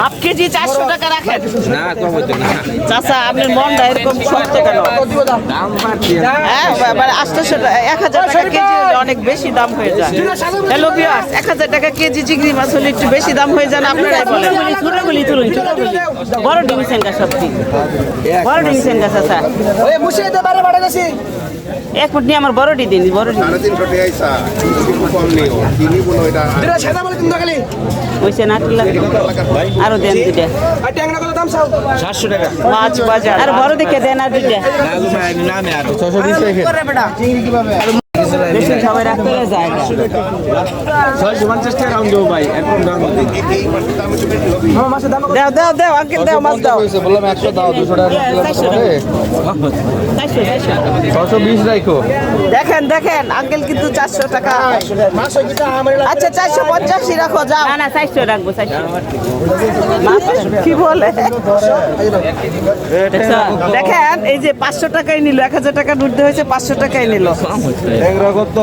Half KG চারশো টাকা রাখেন। না কম হইতো না। চাচা আপনার মনটা এরকম শক্ত কেন? দাম বাড়ছে হ্যাঁ মানে আটশোশো এক হাজার টাকা কেজি অনেক বেশি দাম হয়ে যায়। হ্যালো বিয়াস এক হাজার টাকা কেজি চিংড়ি মাছ হলে একটু বেশি দাম হয়ে যায় না আপনারাই বলেন? ছোটগুলি তুলুন ছোটগুলি বড় ডিমিশন গা সবজি। বড় ডিমিশন গা চাচা। ওই দিতে পারে বাড়া গেছি এক ফুট নিয়ে আমার বড়টি দিন বড়টি ওইসে না আরও দেন দুটা আর ট্যাংরা কত দাম চাও? সাতশো টাকা। মাছ বাজার। আর বড় দেখে দেন আর দুটা বিশ সবাই রাখতে ছয়শো পঞ্চাশ টাকা রাউন্ড দেবো ভাই একদম দাম দাও দাও দাও আঙ্কেল দাও মাছ দাও। বললাম একশো দাও দুশো টাকা চারশো। ছশো বিশ রাখো দেখেন দেখেন আঙ্কেল কিন্তু চারশো টাকা। হয় আচ্ছা চারশো পঞ্চাশই রাখো যাও। না না চারশো রাখব চারশো। কি বলে? দেখেন এই যে পাঁচশো টাকাই নিল এক হাজার টাকা ঢুকতে হয়েছে পাঁচশো টাকাই নিল। এরকম